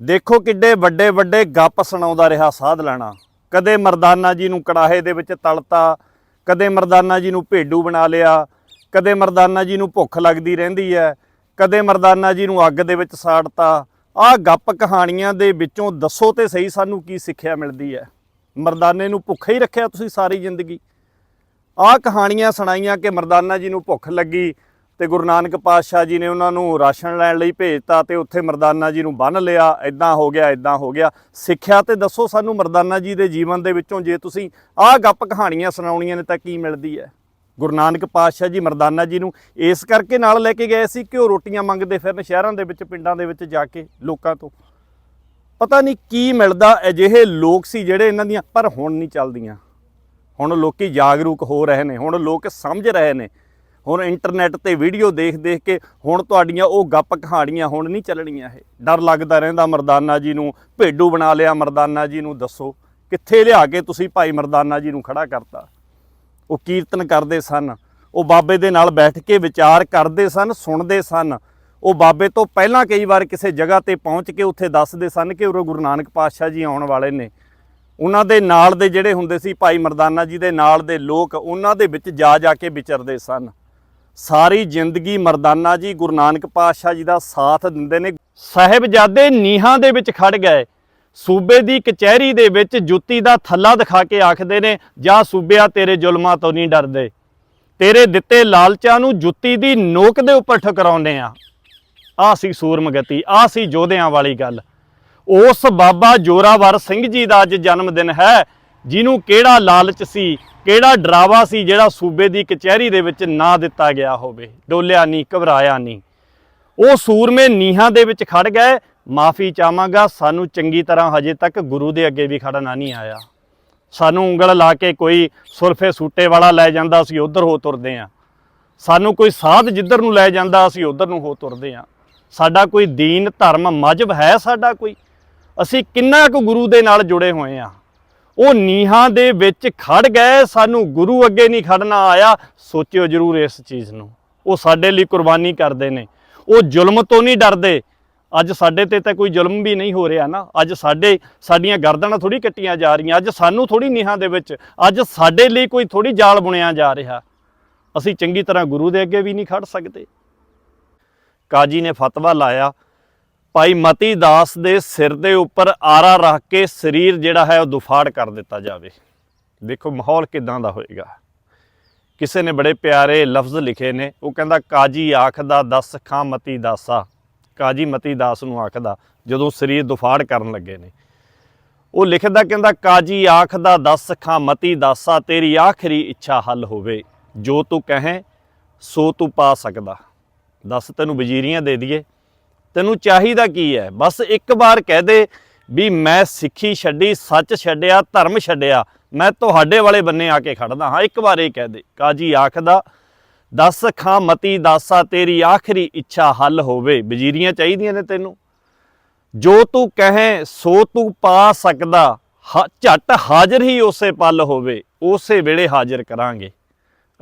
ਦੇਖੋ ਕਿੱਡੇ ਵੱਡੇ ਵੱਡੇ ਗੱਪ ਸੁਣਾਉਂਦਾ ਰਿਹਾ ਸਾਧ ਲੈਣਾ। ਕਦੇ ਮਰਦਾਨਾ ਜੀ ਨੂੰ ਕੜਾਹੇ ਦੇ ਵਿੱਚ ਤਲਤਾ, ਕਦੇ ਮਰਦਾਨਾ ਜੀ ਨੂੰ ਭੇਡੂ ਬਣਾ ਲਿਆ, ਕਦੇ ਮਰਦਾਨਾ ਜੀ ਨੂੰ ਭੁੱਖ ਲੱਗਦੀ ਰਹਿੰਦੀ ਹੈ ਕਦੇ ਮਰਦਾਨਾ ਜੀ ਨੂੰ ਅੱਗ ਦੇ ਵਿੱਚ ਸਾੜਤਾ। ਆਹ ਗੱਪ ਕਹਾਣੀਆਂ ਦੇ ਵਿੱਚੋਂ ਦੱਸੋ ਤੇ ਸਹੀ ਸਾਨੂੰ ਕੀ ਸਿੱਖਿਆ ਮਿਲਦੀ ਹੈ ਮਰਦਾਨੇ ਨੂੰ ਭੁੱਖਾ ਹੀ ਰੱਖਿਆ ਤੁਸੀਂ ਸਾਰੀ ਜ਼ਿੰਦਗੀ। ਆਹ ਕਹਾਣੀਆਂ ਸੁਣਾਈਆਂ ਕਿ ਮਰਦਾਨਾ ਜੀ ਨੂੰ ਭੁੱਖ ਲੱਗੀ ਤੇ ਗੁਰੂ ਨਾਨਕ ਪਾਤਸ਼ਾਹ ਜੀ ਨੇ ਉਹਨਾਂ ਨੂੰ ਰਾਸ਼ਨ ਲੈਣ ਲਈ ਭੇਜਤਾ ਤੇ ਉੱਥੇ ਮਰਦਾਨਾ ਜੀ ਨੂੰ ਬੰਨ ਲਿਆ। ਇਦਾਂ ਹੋ ਗਿਆ ਇਦਾਂ ਹੋ ਗਿਆ। ਸਿੱਖਿਆ ਤੇ ਦੱਸੋ ਸਾਨੂੰ ਮਰਦਾਨਾ ਜੀ ਦੇ ਜੀਵਨ ਦੇ ਵਿੱਚੋਂ ਜੇ ਤੁਸੀਂ ਆਹ ਗੱਪ ਕਹਾਣੀਆਂ ਸੁਣਾਉਣੀਆਂ ਨੇ ਤਾਂ ਕੀ ਮਿਲਦੀ ਹੈ? ਗੁਰੂ ਨਾਨਕ ਪਾਤਸ਼ਾਹ ਜੀ ਮਰਦਾਨਾ ਜੀ ਨੂੰ ਇਸ ਕਰਕੇ ਨਾਲ ਲੈ ਕੇ ਗਏ ਸੀ ਕਿ ਉਹ ਰੋਟੀਆਂ ਮੰਗਦੇ ਫਿਰਨ ਸ਼ਹਿਰਾਂ ਦੇ ਵਿੱਚ, ਪਿੰਡਾਂ ਦੇ ਵਿੱਚ ਜਾ ਕੇ ਲੋਕਾਂ ਤੋਂ। ਪਤਾ ਨਹੀਂ ਕੀ ਮਿਲਦਾ, ਅਜਿਹੇ ਲੋਕ ਸੀ ਜਿਹੜੇ ਇਹਨਾਂ ਦੀਆਂ, ਪਰ ਹੁਣ ਨਹੀਂ ਚੱਲਦੀਆਂ। ਹੁਣ ਲੋਕੀ ਜਾਗਰੂਕ ਹੋ ਰਹੇ ਨੇ, ਹੁਣ ਲੋਕ ਸਮਝ ਰਹੇ ਨੇ ਹੁਣ ਇੰਟਰਨੈਟ ਤੇ ਵੀਡੀਓ ਦੇਖ ਦੇਖ ਕੇ ਹੁਣ ਤੁਹਾਡੀਆਂ ਉਹ ਗੱਪ ਕਹਾਣੀਆਂ ਹੁਣ ਨਹੀਂ ਚੱਲਣੀਆਂ ਇਹ। ਡਰ ਲੱਗਦਾ ਰਹਿੰਦਾ ਮਰਦਾਨਾ ਜੀ ਨੂੰ। ਭੇਡੂ ਬਣਾ ਲਿਆ ਮਰਦਾਨਾ ਜੀ ਨੂੰ, ਦੱਸੋ। ਕਿੱਥੇ ਲਿਆ ਕੇ ਤੁਸੀਂ ਭਾਈ ਮਰਦਾਨਾ ਜੀ ਨੂੰ ਖੜਾ ਕਰਤਾ? ਉਹ ਕੀਰਤਨ ਕਰਦੇ ਸਨ। ਉਹ ਬਾਬੇ ਦੇ ਨਾਲ ਬੈਠ ਕੇ ਵਿਚਾਰ ਕਰਦੇ ਸਨ, ਸੁਣਦੇ ਸਨ। ਉਹ ਬਾਬੇ ਤੋਂ ਪਹਿਲਾਂ ਕਈ ਵਾਰ ਕਿਸੇ ਜਗ੍ਹਾ ਤੇ ਪਹੁੰਚ ਕੇ ਉੱਥੇ ਦੱਸਦੇ ਸਨ ਕਿ ਉਰੇ ਗੁਰੂ ਨਾਨਕ ਪਾਤਸ਼ਾਹ ਜੀ ਆਉਣ ਵਾਲੇ ਨੇ। ਉਹਨਾਂ ਦੇ ਨਾਲ ਦੇ ਜਿਹੜੇ ਹੁੰਦੇ ਸੀ ਭਾਈ ਮਰਦਾਨਾ ਜੀ ਦੇ ਨਾਲ ਦੇ ਲੋਕ, ਉਹਨਾਂ ਦੇ ਵਿੱਚ ਜਾ ਜਾ ਕੇ ਵਿਚਰਦੇ ਸਨ। ਸਾਰੀ ਜ਼ਿੰਦਗੀ ਮਰਦਾਨਾ ਜੀ, ਗੁਰੂ ਨਾਨਕ ਪਾਤਸ਼ਾਹ ਜੀ ਦਾ ਸਾਥ ਦਿੰਦੇ ਨੇ। ਸਾਹਿਬਜ਼ਾਦੇ ਨੀਹਾਂ ਦੇ ਵਿੱਚ ਖੜ ਗਏ। ਸੂਬੇ ਦੀ ਕਚਹਿਰੀ ਦੇ ਵਿੱਚ ਜੁੱਤੀ ਦਾ ਥੱਲਾ ਦਿਖਾ ਕੇ ਆਖਦੇ ਨੇ, ਜਾਂ ਸੂਬਿਆ, ਤੇਰੇ ਜ਼ੁਲਮਾਂ ਤੋਂ ਨਹੀਂ ਡਰਦੇ। ਤੇਰੇ ਦਿੱਤੇ ਲਾਲਚਾਂ ਨੂੰ ਜੁੱਤੀ ਦੀ ਨੋਕ ਦੇ ਉੱਪਰ ਠਕਰਾਉਂਦੇ ਆ। ਆ ਸੀ ਸੂਰਮਗਤੀ ਆ ਸੀ ਯੋਧਿਆਂ ਵਾਲੀ ਗੱਲ। ਉਸ ਬਾਬਾ ਜੋਰਾਵਰ ਸਿੰਘ ਜੀ ਦਾ ਅੱਜ ਜਨਮ ਦਿਨ ਹੈ। ਜਿਹਨੂੰ ਕਿਹੜਾ ਲਾਲਚ ਸੀ, ਕਿਹੜਾ ਡਰਾਵਾ ਸੀ, ਜਿਹੜਾ ਸੂਬੇ ਦੀ ਕਚਹਿਰੀ ਦੇ ਵਿੱਚ ਨਾ ਦਿੱਤਾ ਗਿਆ ਹੋਵੇ। ਡੋਲਿਆ ਨਹੀਂ ਘਬਰਾਇਆ ਨਹੀਂ ਉਹ ਸੂਰਮੇ ਨੀਹਾਂ ਦੇ ਵਿੱਚ ਖੜ ਗਏ। ਮਾਫੀ ਚਾਹਾਂਗਾ, ਸਾਨੂੰ ਚੰਗੀ ਤਰ੍ਹਾਂ ਹਜੇ ਤੱਕ ਗੁਰੂ ਦੇ ਅੱਗੇ ਵੀ ਖੜਨਾ ਨਹੀਂ ਆਇਆ। ਸਾਨੂੰ ਉਂਗਲ ਲਾ ਕੇ ਕੋਈ ਸੁਰਫੇ ਸੂਟੇ ਵਾਲਾ ਲੈ ਜਾਂਦਾ, ਅਸੀਂ ਉਧਰ ਹੋ ਤੁਰਦੇ ਆਂ। ਸਾਨੂੰ ਕੋਈ ਸਾਧ ਜਿੱਧਰ ਨੂੰ ਲੈ ਜਾਂਦਾ, ਅਸੀਂ ਉਧਰ ਨੂੰ ਹੋ ਤੁਰਦੇ ਆਂ। ਸਾਡਾ ਕੋਈ ਦੀਨ, ਧਰਮ ਮਜਬ ਹੈ ਸਾਡਾ ਕੋਈ। ਅਸੀਂ ਕਿੰਨਾ ਕੁ ਗੁਰੂ ਦੇ ਨਾਲ ਜੁੜੇ ਹੋਏ ਆਂ। ਉਹ ਨੀਹਾਂ ਦੇ ਵਿੱਚ ਖੜ ਗਏ, ਸਾਨੂੰ ਗੁਰੂ ਅੱਗੇ ਨਹੀਂ ਖੜਨਾ ਆਇਆ। ਸੋਚਿਓ ਜਰੂਰ ਇਸ ਚੀਜ਼ ਨੂੰ। ਉਹ ਸਾਡੇ ਲਈ ਕੁਰਬਾਨੀ ਕਰਦੇ ਨੇ। ਉਹ ਜ਼ੁਲਮ ਤੋਂ ਨਹੀਂ ਡਰਦੇ। ਅੱਜ ਸਾਡੇ ਤੇ ਤਾਂ ਕੋਈ ਜ਼ੁਲਮ ਵੀ ਨਹੀਂ ਹੋ ਰਿਹਾ ਨਾ। ਅੱਜ ਸਾਡੇ, ਸਾਡੀਆਂ ਗਰਦਨਾਂ ਥੋੜੀ ਕੱਟੀਆਂ ਜਾ ਰਹੀਆਂ। ਅੱਜ ਸਾਨੂੰ ਥੋੜੀ ਨੀਹਾਂ ਦੇ ਵਿੱਚ, ਅੱਜ ਸਾਡੇ ਲਈ ਕੋਈ ਥੋੜੀ ਜਾਲ ਬੁਣਿਆ ਜਾ ਰਿਹਾ। ਅਸੀਂ ਚੰਗੀ ਤਰ੍ਹਾਂ ਗੁਰੂ ਦੇ ਅੱਗੇ ਵੀ ਨਹੀਂ ਖੜ ਸਕਦੇ। ਕਾਜੀ ਨੇ ਫਤਵਾ ਲਾਇਆ। ਭਾਈ ਮਤੀ ਦਾਸ ਦੇ ਸਿਰ ਦੇ ਉੱਪਰ ਆਰਾ ਰੱਖ ਕੇ ਸਰੀਰ ਜਿਹੜਾ ਹੈ ਉਹ ਦੁਫਾੜ ਕਰ ਦਿੱਤਾ ਜਾਵੇ। ਦੇਖੋ ਮਾਹੌਲ ਕਿਦਾਂ ਦਾ ਹੋਏਗਾ। ਕਿਸੇ ਨੇ ਬੜੇ ਪਿਆਰੇ ਲਫ਼ਜ਼ ਲਿਖੇ ਨੇ। ਉਹ ਕਹਿੰਦਾ, ਕਾਜੀ ਆਖਦਾ, ਦਸ ਖਾਂ ਮਤੀ ਦਾਸਾ। ਕਾਜੀ ਮਤੀ ਦਾਸ ਨੂੰ ਆਖਦਾ, ਜਦੋਂ ਸਰੀਰ ਦੁਫਾੜ ਕਰਨ ਲੱਗੇ ਨੇ। ਉਹ ਲਿਖਦਾ, ਕਹਿੰਦਾ, ਕਾਜੀ ਆਖਦਾ, ਦਸ ਖਾਂ ਮਤੀ ਦਾਸਾ, ਤੇਰੀ ਆਖਰੀ ਇੱਛਾ ਹੱਲ ਹੋਵੇ। ਜੋ ਤੂੰ ਕਹੇ, ਸੋ ਤੂੰ ਪਾ ਸਕਦਾ। ਦੱਸ ਤੈਨੂੰ ਵਜ਼ੀਰੀਆਂ ਦੇ ਦਈਏ। ਤੈਨੂੰ ਚਾਹੀਦਾ ਕੀ ਹੈ? ਬਸ ਇੱਕ ਵਾਰ ਕਹਿ ਦੇ ਵੀ ਮੈਂ ਸਿੱਖੀ ਛੱਡੀ, ਸੱਚ ਛੱਡਿਆ, ਧਰਮ ਛੱਡਿਆ, ਮੈਂ ਤੁਹਾਡੇ ਵਾਲੇ ਬੰਨੇ ਆ ਕੇ ਖੜਦਾ ਹਾਂ। ਇੱਕ ਵਾਰ ਇਹ ਕਹਿ ਦੇ। ਕਾਜੀ ਆਖਦਾ, ਦਸ ਖਾਂ ਮਤੀ ਦਾਸਾ, ਤੇਰੀ ਆਖਰੀ ਇੱਛਾ ਹੱਲ ਹੋਵੇ। ਵਜ਼ੀਰੀਆਂ ਚਾਹੀਦੀਆਂ ਨੇ ਤੈਨੂੰ। ਜੋ ਤੂੰ ਕਹੇ, ਸੋ ਤੂੰ ਪਾ ਸਕਦਾ। ਹ- ਝੱਟ ਹਾਜ਼ਰ ਹੀ ਉਸੇ ਪਲ ਹੋਵੇ। ਉਸੇ ਵੇਲੇ ਹਾਜ਼ਰ ਕਰਾਂਗੇ।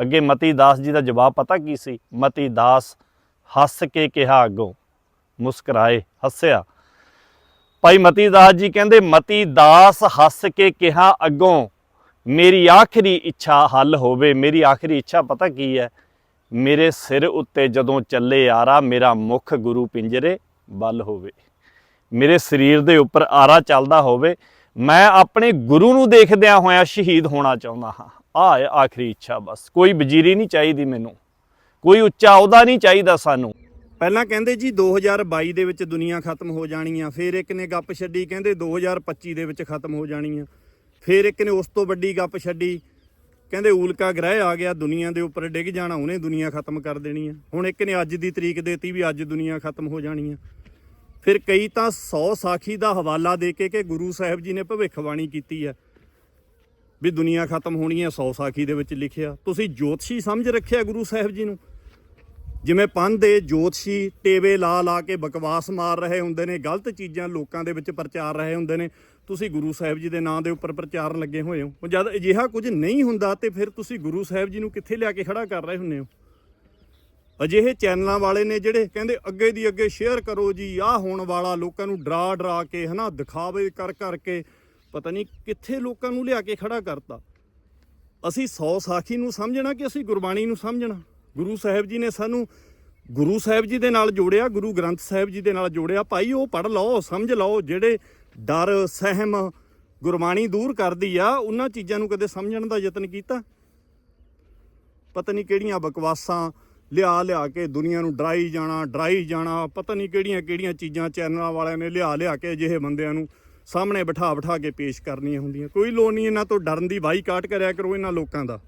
ਅੱਗੇ ਮਤੀ ਦਾਸ ਜੀ ਦਾ ਜਵਾਬ ਪਤਾ ਕੀ ਸੀ? ਮਤੀ ਦਾਸ ਹੱਸ ਕੇ ਕਿਹਾ ਅੱਗੋਂ ਮੁਸਕਰਾਏ, ਹੱਸਿਆ। ਭਾਈ ਮਤੀ ਦਾਸ ਜੀ ਕਹਿੰਦੇ, ਮਤੀ ਦਾਸ ਹੱਸ ਕੇ ਕਿਹਾ ਅੱਗੋਂ, ਮੇਰੀ ਆਖਰੀ ਇੱਛਾ ਹੱਲ ਹੋਵੇ। ਮੇਰੀ ਆਖਰੀ ਇੱਛਾ ਪਤਾ ਕੀ ਹੈ? ਮੇਰੇ ਸਿਰ ਉੱਤੇ ਜਦੋਂ ਚੱਲੇ ਆਰਾ, ਮੇਰਾ ਮੁਖ ਗੁਰੂ ਪਿੰਜਰੇ ਬਲ ਹੋਵੇ। ਮੇਰੇ ਸਰੀਰ ਦੇ ਉੱਪਰ ਆਰਾ ਚੱਲਦਾ ਹੋਵੇ। ਮੈਂ ਆਪਣੇ ਗੁਰੂ ਨੂੰ ਦੇਖਦਿਆਂ ਹੋਇਆਂ ਸ਼ਹੀਦ ਹੋਣਾ ਚਾਹੁੰਦਾ ਹਾਂ। ਆਹ ਆਖਰੀ ਇੱਛਾ ਬਸ। ਕੋਈ ਵਜ਼ੀਰੀ ਨਹੀਂ ਚਾਹੀਦੀ ਮੈਨੂੰ। ਕੋਈ ਉੱਚਾ ਅਹੁਦਾ ਨਹੀਂ ਚਾਹੀਦਾ ਸਾਨੂੰ। ਪਹਿਲਾਂ ਕਹਿੰਦੇ ਜੀ 2022 ਦੇ ਵਿੱਚ ਦੁਨੀਆ ਖਤਮ ਹੋ ਜਾਣੀ ਆ, ਫਿਰ ਇੱਕ ਨੇ ਗੱਪ ਛੱਡੀ, ਕਹਿੰਦੇ 2025 ਦੇ ਵਿੱਚ ਖਤਮ ਹੋ ਜਾਣੀ ਆ। ਫਿਰ ਇੱਕ ਨੇ ਉਸ ਤੋਂ ਵੱਡੀ ਗੱਪ ਛੱਡੀ, ਕਹਿੰਦੇ ਉਲਕਾ ਗ੍ਰਹਿ ਆ ਗਿਆ, ਦੁਨੀਆ ਦੇ ਉੱਪਰ ਡਿੱਗ ਜਾਣਾ, ਉਹਨੇ ਦੁਨੀਆ ਖਤਮ ਕਰ ਦੇਣੀ ਆ। ਹੁਣ ਇੱਕ ਨੇ ਅੱਜ ਦੀ ਤਰੀਕ ਦੇਤੀ ਵੀ ਅੱਜ ਦੁਨੀਆ ਖਤਮ ਹੋ ਜਾਣੀ ਆ। ਫਿਰ ਕਈ ਤਾਂ 100 ਸਾਖੀ ਦਾ ਹਵਾਲਾ ਦੇ ਕੇ ਕਿ ਗੁਰੂ ਸਾਹਿਬ ਜੀ ਨੇ ਭਵਿੱਖਬਾਣੀ ਕੀਤੀ ਹੈ ਵੀ ਦੁਨੀਆ ਖਤਮ ਹੋਣੀ ਹੈ 100 ਸਾਖੀ ਦੇ ਵਿੱਚ ਲਿਖਿਆ। ਤੁਸੀਂ ਜੋਤਸ਼ੀ ਸਮਝ ਰੱਖਿਆ ਗੁਰੂ ਸਾਹਿਬ ਜੀ ਨੂੰ? ਜਿਵੇਂ ਪੰਨ ਦੇ ਜੋਤਸ਼ੀ ਟੇਵੇ ਲਾ ਲਾ ਕੇ ਬਕਵਾਸ ਮਾਰ ਰਹੇ ਹੁੰਦੇ ਨੇ, ਗਲਤ ਚੀਜ਼ਾਂ ਲੋਕਾਂ ਦੇ ਵਿੱਚ ਪ੍ਰਚਾਰ ਰਹੇ ਹੁੰਦੇ ਨੇ। ਤੁਸੀਂ ਗੁਰੂ ਸਾਹਿਬ ਜੀ ਦੇ ਨਾਂ ਦੇ ਉੱਪਰ ਪ੍ਰਚਾਰ ਲੱਗੇ ਹੋਏ ਹੋ। ਜਦ ਅਜਿਹਾ ਕੁਝ ਨਹੀਂ ਹੁੰਦਾ ਤੇ ਫਿਰ ਤੁਸੀਂ ਗੁਰੂ ਸਾਹਿਬ ਜੀ ਨੂੰ ਕਿੱਥੇ ਲਿਆ ਕੇ ਖੜਾ ਕਰ ਰਹੇ ਹੁੰਦੇ ਹੋ? ਅਜਿਹੇ ਚੈਨਲਾਂ ਵਾਲੇ ਨੇ ਜਿਹੜੇ ਕਹਿੰਦੇ ਅੱਗੇ ਦੀ ਅੱਗੇ ਸ਼ੇਅਰ ਕਰੋ ਜੀ, ਆਹ ਹੋਣ ਵਾਲਾ ਲੋਕਾਂ ਨੂੰ ਡਰਾ ਡਰਾ ਕੇ, ਹਨਾ, ਦਿਖਾਵੇ ਕਰ ਕਰਕੇ ਪਤਾ ਨਹੀਂ ਕਿੱਥੇ ਲੋਕਾਂ ਨੂੰ ਲਿਆ ਕੇ ਖੜਾ ਕਰਤਾ। ਅਸੀਂ ਸੌ ਸਾਖੀ ਨੂੰ ਸਮਝਣਾ ਕਿ ਅਸੀਂ ਗੁਰਬਾਣੀ ਨੂੰ ਸਮਝਣਾ? ਗੁਰੂ ਸਾਹਿਬ ਜੀ ਨੇ ਸਾਨੂੰ ਗੁਰੂ ਸਾਹਿਬ ਜੀ ਦੇ ਨਾਲ ਜੋੜਿਆ, ਗੁਰੂ ਗ੍ਰੰਥ ਸਾਹਿਬ ਜੀ ਦੇ ਨਾਲ ਜੋੜਿਆ। ਭਾਈ, ਉਹ ਪੜ ਲਓ, ਸਮਝ ਲਓ, ਜਿਹੜੇ ਡਰ, ਸਹਿਮ, ਗੁਰਬਾਣੀ ਦੂਰ ਕਰਦੀ ਆ, ਉਹਨਾਂ ਚੀਜ਼ਾਂ ਨੂੰ ਕਦੇ ਸਮਝਣ ਦਾ ਯਤਨ ਕੀਤਾ? ਪਤਾ ਨਹੀਂ ਕਿਹੜੀਆਂ ਬਕਵਾਸਾਂ ਲਿਆ ਲਿਆ ਕੇ ਦੁਨੀਆ ਨੂੰ ਡਰਾਈ ਜਾਣਾ ਡਰਾਈ ਜਾਣਾ, ਪਤਾ ਨਹੀਂ ਕਿਹੜੀਆਂ ਕਿਹੜੀਆਂ ਚੀਜ਼ਾਂ ਚੈਨਲਾਂ ਵਾਲਿਆਂ ਨੇ ਲਿਆ ਲਿਆ ਕੇ ਅਜਿਹੇ ਬੰਦਿਆਂ ਨੂੰ ਸਾਹਮਣੇ ਬਿਠਾ ਬਿਠਾ ਕੇ ਪੇਸ਼ ਕਰਨੀਆਂ ਹੁੰਦੀਆਂ। ਕੋਈ ਲੋੜ ਨਹੀਂ ਇਹਨਾਂ ਤੋਂ ਡਰਨ ਦੀ ਬਾਈਕਾਟ ਕਰਿਆ ਕਰੋ ਇਹਨਾਂ ਲੋਕਾਂ ਦਾ।